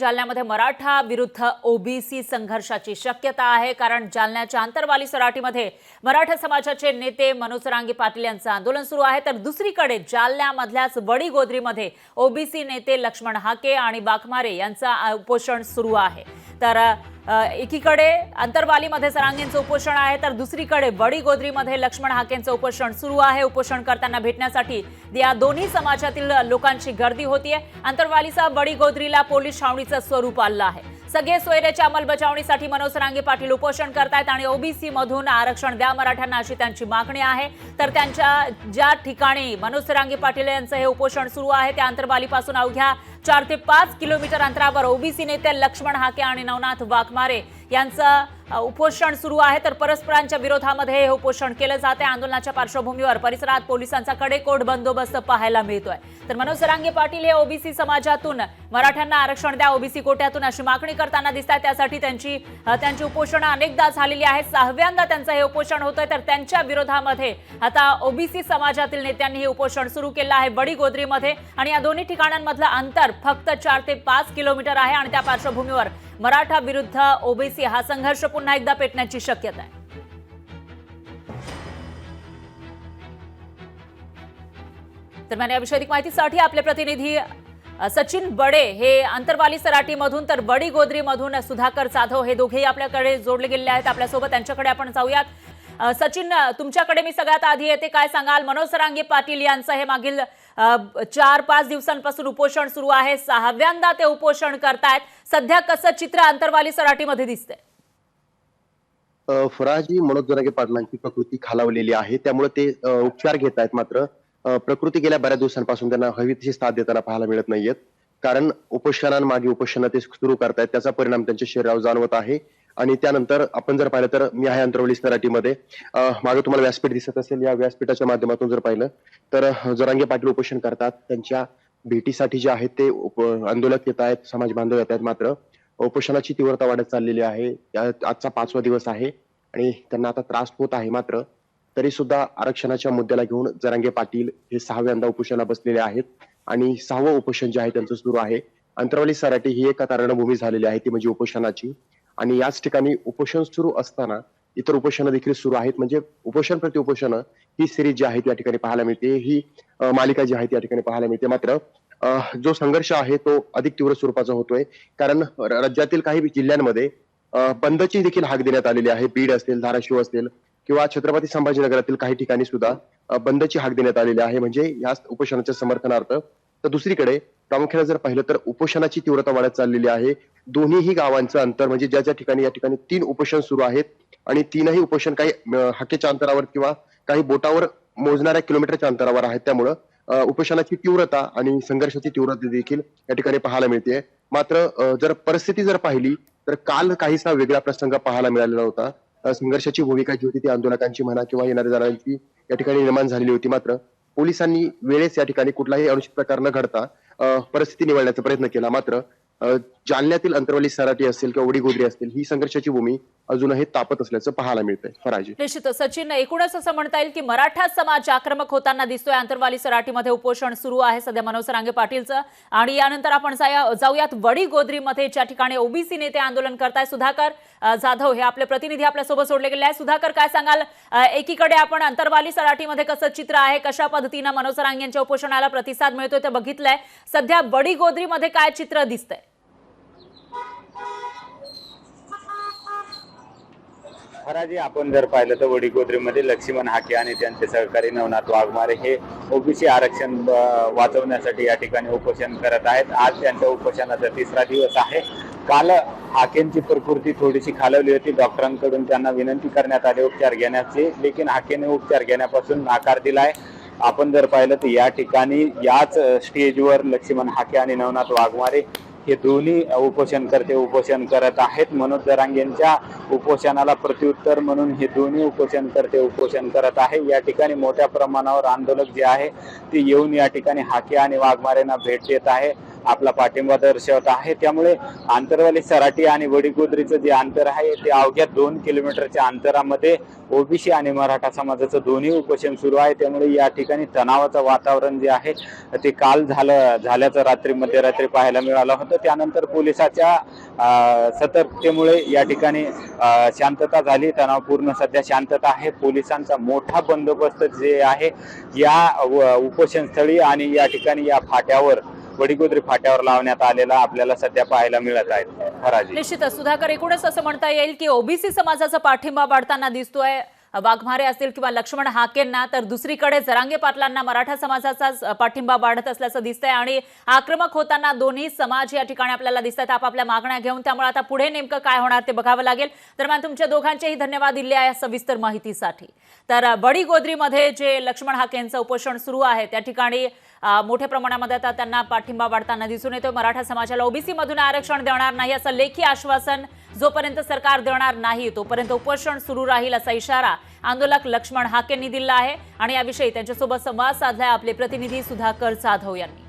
जालन्यामध्ये मराठा विरुद्ध ओबीसी संघर्षाची शक्यता आहे कारण जालन्याच्या आंतरवाली सराटीमध्ये मराठा समाजाचे नेते मनोसरांगी पाटील यांचं आंदोलन सुरू आहे. तर दुसरीकडे जालन्यामधल्याच वडीगोद्रीमध्ये ओबीसी नेते लक्ष्मण हाके आणि बाकमारे यांचा उपोषण सुरू आहे. तर एकीकडे अंतरवालीमध्ये सरांगेंचं उपोषण आहे तर दुसरीकडे वडीगोद्रीमध्ये लक्ष्मण हाकेंचं उपोषण सुरू आहे. उपोषण करताना भेटण्यासाठी या दोन्ही समाजातील लोकांची गर्दी होतीये. अंतरवालीचा वडीगोद्रीला पोलीस छावणीचं स्वरूप आलं आहे. सगळे सोयऱ्याच्या अंमलबजावणीसाठी मनोज रांगे पाटील उपोषण करतायत आणि ओबीसी मधून आरक्षण द्या मराठ्यांना अशी त्यांची मागणी आहे. तर त्यांच्या ज्या ठिकाणी मनोज रांगे पाटील यांचं हे उपोषण सुरू आहे त्या अंतरवालीपासून अवघ्या चार ते पाच किलोमीटर अंतरावर ओबीसी नेते लक्ष्मण हाके आणि नवनाथ वाघमारे यांचं उपोषण सुरू आहे. तर परस्परांच्या विरोधामध्ये हे उपोषण केलं जात आहे आंदोलनाच्या पार्श्वभूमीवर परिसरात पोलिसांचा कडेकोट बंदोबस्त पाहायला मिळतोय. तर मनोज सरांगे पाटील हे ओबीसी समाजातून मराठ्यांना आरक्षण द्या ओबीसी कोट्यातून अशी मागणी करताना दिसत आहे त्यासाठी त्यांची त्यांची उपोषणं अनेकदा झालेली आहेत. सहाव्यांदा त्यांचं हे उपोषण होतंय. तर त्यांच्या विरोधामध्ये आता ओबीसी समाजातील नेत्यांनी हे उपोषण सुरू केलं आहे बडी गोदरीमध्ये आणि या दोन्ही ठिकाणांमधलं अंतर फक्त चार ते पाच किलोमीटर आहे. आणि त्या पार्श्वभूमीवर मराठा विरुद्ध ओबीसी हा संघर्ष पुन्हा एकदा पेटण्याची शक्यता आहे. दरम्यान याविषयी अधिक माहितीसाठी आपले प्रतिनिधी सचिन बडे हे अंतरवाली सराटीमधून तर बडी गोद्रीमधून सुधाकर जाधव हे दोघेही आपल्याकडे जोडले गेलेले आहेत. आपल्यासोबत त्यांच्याकडे आपण जाऊयात. सचिन तुमच्याकडे मी सगळ्यात आधी येते. काय सांगाल? मनोज सरांगे पाटील यांचं हे मागील चार पाच दिवसांपासून उपोषण सुरू आहे. सहाव्यांदा ते उपोषण करतायत. सध्या कसं चित्र अंतरवाली सराटीमध्ये दिसतंय? अ, फराजी मनोज जोरागे पाटलांची प्रकृती खालावलेली आहे. त्यामुळे ते उपचार घेत आहेत मात्र प्रकृती गेल्या बऱ्याच दिवसांपासून त्यांना हवी तशी साथ देताना पाहायला मिळत नाहीयेत. कारण उपोषणांमागे उपोषण ते सुरू करतायत. त्याचा परिणाम त्यांच्या शरीरावर जाणवत आहे. आणि त्यानंतर आपण जर पाहिलं तर मी आहे अंतरवली सराटीमध्ये मागे तुम्हाला व्यासपीठ दिसत असेल या व्यासपीठाच्या माध्यमातून जर पाहिलं तर जरांगे पाटील उपोषण करतात. त्यांच्या भेटीसाठी जे आहेत ते आंदोलक येत आहेत समाज बांधव येत आहेत मात्र. उपोषणाची तीव्रता वाढत चाललेली आहे. आजचा पाचवा दिवस आहे आणि त्यांना आता त्रास होत आहे मात्र. तरी सुद्धा आरक्षणाच्या मुद्द्याला घेऊन जरांगे पाटील हे सहाव्यांदा उपोषणाला बसलेले आहेत आणि सहावं उपोषण जे आहे त्यांचं सुरू आहे. अंतरवाली सराटी ही एका रणभूमी झालेली आहे ती म्हणजे उपोषणाची. आणि याच ठिकाणी उपोषण सुरू असताना इतर उपोषणं देखील सुरू आहेत. म्हणजे उपोषण प्रति उपोषण ही सिरीज जी आहे त्या ठिकाणी पाहायला मिळते. ही मालिका जी आहे त्या ठिकाणी पाहायला मिळते. मात्र जो संघर्ष आहे तो अधिक तीव्र स्वरूपाचा होतोय. कारण राज्यातील काही जिल्ह्यांमध्ये बंदची देखील हाक देण्यात आलेली आहे. बीड असेल धाराशिव असेल किंवा छत्रपती संभाजीनगरातील काही ठिकाणी सुद्धा बंदची हाक देण्यात आलेली आहे. म्हणजे या उपोषणाच्या समर्थनार्थ तर दुसरीकडे प्रामुख्याने जर पाहिलं तर उपोषणाची तीव्रता वाढत चाललेली आहे. दोन्हीही गावांचं अंतर म्हणजे ज्या ज्या ठिकाणी या ठिकाणी तीन उपोषण सुरू आहेत आणि तीनही उपोषण काही हाकेच्या अंतरावर किंवा काही बोटावर मोजणाऱ्या किलोमीटरच्या अंतरावर आहेत. त्यामुळं उपोषणाची तीव्रता आणि संघर्षाची तीव्रता देखील या ठिकाणी पाहायला मिळते. मात्र जर परिस्थिती जर पाहिली तर काल काहीसा वेगळा प्रसंग पाहायला मिळालेला होता. संघर्षाची भूमिका जी होती ती आंदोलकांची म्हणा किंवा येणाऱ्या जाणाऱ्यांची या ठिकाणी निर्माण झालेली होती. मात्र पोलिसांनी वेळेस या ठिकाणी कुठलाही अनुचित प्रकार न घडता परिस्थिती निवडण्याचा प्रयत्न केला. मात्र जालन्यातील अंतरवाली सराटी असतील किंवा गोदरी असतील ही संघर्षाची भूमी अजूनही तापत असल्याचं पाहायला मिळतंय. फराजी निश्चितच. सचिन एकूणच असं म्हणता येईल की मराठा समाज आक्रमक होताना दिसतोय. अंतरवाली सराटीमध्ये उपोषण सुरू आहे सध्या मनोज रांगे पाटीलचं. आणि यानंतर आपण जाऊयात वडी गोद्रीमध्ये. ज्या ठिकाणी ओबीसी नेते आंदोलन करताय सुधाकर जाधव हे आपले प्रतिनिधी आपल्यासोबत सोडले गेले आहेत. सुधाकर काय सांगाल? एकीकडे आपण अंतरवाली सराटीमध्ये कसं चित्र आहे कशा पद्धतीनं मनोज रांगे यांच्या उपोषणाला प्रतिसाद मिळतोय ते बघितलंय. सध्या वडी गोद्रीमध्ये काय चित्र दिसतंय? खराजी आपण जर पाहिलं तर वडीगोद्रीमध्ये लक्ष्मण हाके आणि त्यांचे सहकारी नवनाथ वाघमारे हे ओबीसी आरक्षण वाचवण्यासाठी या ठिकाणी उपोषण करत आहेत. आज त्यांच्या उपोषणाचा तिसरा दिवस आहे. काल हाकेंची प्रकृती थोडीशी खालवली होती. डॉक्टरांकडून त्यांना विनंती करण्यात आली उपचार घेण्याची. लेकिन हाकेने उपचार घेण्यापासून नाकार दिला आहे आपण जर पाहिलं तर या ठिकाणी याच स्टेजवर लक्ष्मण हाके आणि नवनाथ वाघमारे हे दोन्ही उपोषणकर्ते उपोषण करत आहेत. मनोज जरांगेंच्या उपोषणाला प्रत्युत्तर म्हणून हे दोन्ही उपोषणकर्ते उपोषण करत आहे. या ठिकाणी मोठ्या प्रमाणावर आंदोलक जे आहे ते येऊन या ठिकाणी हाके आणि वाघमारेंना भेट देत आहे. आपला पाठिंबा दर्शवत आहे. त्यामुळे आंतरवाली सराटी आणि वडीगोद्रीचं जे अंतर आहे ते अवघ्या दोन किलोमीटरच्या अंतरामध्ये ओबीसी आणि मराठा समाजाचं दोन्ही उपोषण सुरू आहे. त्यामुळे या ठिकाणी तणावाचं वातावरण जे आहे ते काल झालं झाल्याचं रात्री मध्यरात्री पाहायला मिळालं होतं. त्यानंतर पोलिसाच्या सतर्कतेमुळे या ठिकाणी शांतता झाली. तणावपूर्ण सध्या शांतता आहे. पोलिसांचा मोठा बंदोबस्त जे आहे या व- आणि या ठिकाणी या फाट्यावर वडीगोद्री फाट्यावर लावण्यात आलेला आपल्याला सध्या पाहायला मिळत आहे निश्चितच सुधाकर एकूणच असं म्हणता येईल की ओबीसी समाजाचा पाठिंबा वाढताना दिसतोय. वाघमारे असतील किंवा लक्ष्मण हाकेंना तर दुसरीकडे जरांगे पाटलांना मराठा समाजाचा पाठिंबा वाढत असल्याचं दिसतंय आणि आक्रमक होताना दोन्ही समाज या ठिकाणी आपल्याला दिसतात. आपापल्या मागण्या घेऊन त्यामुळे आता पुढे नेमकं काय होणार ते बघावं लागेल. दरम्यान तुमच्या दोघांचेही धन्यवाद दिले आहे सविस्तर माहितीसाठी. तर बडी गोदरीमध्ये जे लक्ष्मण हाकेंचं उपोषण सुरू आहे त्या ठिकाणी मोठ्या प्रमाणामध्ये आता त्यांना पाठिंबा वाढताना दिसून येतो मराठा समाजाला ओबीसी मधून आरक्षण देणार नाही असं लेखी आश्वासन जोपर्यंत सरकार देणार नाही तोपर्यंत उपोषण सुरू राहील असा इशारा आंदोलक लक्ष्मण हाकेंनी दिला आहे. आणि याविषयी त्यांच्यासोबत संवाद साधलाय आपले प्रतिनिधी सुधाकर जाधव यांनी.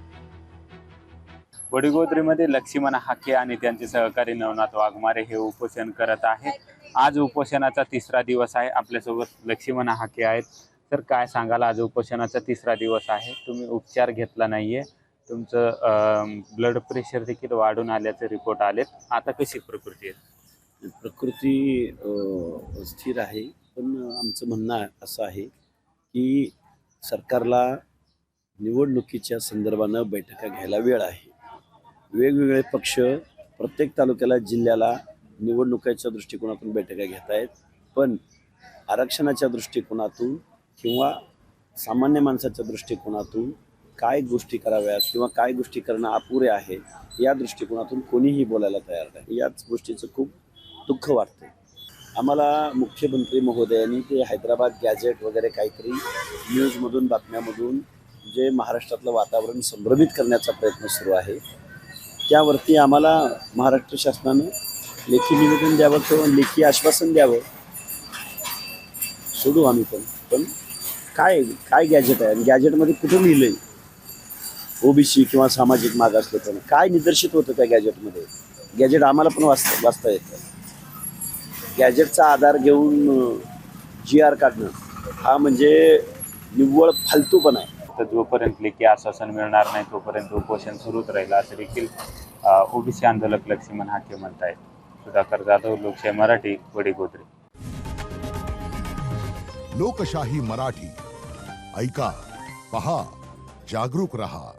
वडिगोद्रीमध्ये लक्ष्मण हाके आणि त्यांचे सहकारी नवनाथ वाघमारे हे उपोषण करत आहे आज उपोषणाचा तिसरा दिवस आहे. आपल्यासोबत लक्ष्मण हाके आहेत. तर काय सांगाल? आज उपोषणाचा तिसरा दिवस आहे. तुम्ही उपचार घेतला नाही आहे तुमचं ब्लड प्रेशर देखील वाढून आल्याचे रिपोर्ट आलेत. आता कशी प्रकृती आहे? प्रकृती स्थिर आहे. पण आमचं म्हणणं असं आहे की सरकारला निवडणुकीच्या संदर्भानं बैठका घ्यायला वेळ आहे. वेगवेगळे पक्ष प्रत्येक तालुक्याला जिल्ह्याला निवडणुकीच्या दृष्टिकोनातून बैठका घेत आहेत पण आरक्षणाच्या दृष्टिकोनातून किंवा सामान्य माणसाच्या दृष्टिकोनातून काय गोष्टी कराव्यात किंवा काय गोष्टी करणं अपुरे आहे या दृष्टिकोनातून कोणीही बोलायला तयार नाही. याच गोष्टीचं खूप दुःख वाटतं आम्हाला मुख्यमंत्री महोदयांनी ते हैदराबाद गॅजेट वगैरे काहीतरी न्यूजमधून बातम्यामधून जे महाराष्ट्रातलं वातावरण संभ्रमित करण्याचा प्रयत्न सुरू आहे त्यावरती आम्हाला महाराष्ट्र शासनानं लेखी निवेदन द्यावं किंवा लेखी आश्वासन द्यावं सोडू आम्ही पण. पण काय काय गॅजेट आहे? आणि गॅजेटमध्ये कुठं लिहिलंय? ओबीसी किंवा सामाजिक मागासले पण काय निदर्शित होतं त्या गॅजेटमध्ये गॅजेट आम्हाला पण वाचता वाचता येतं. गॅजेटचा आधार घेऊन जी आर काढणं हा म्हणजे निव्वळ फालतूपणा आहे. तर जोपर्यंत लेखी आश्वासन मिळणार नाही तोपर्यंत उपोषण सुरूच राहील असं देखील ओबीसी आंदोलक लक्ष्मण हाके म्हणतायत. सुधाकर जाधव लोकशाही मराठी वडीगोद्री. लोकशाही मराठी. ऐका पहा जागरूक रहा.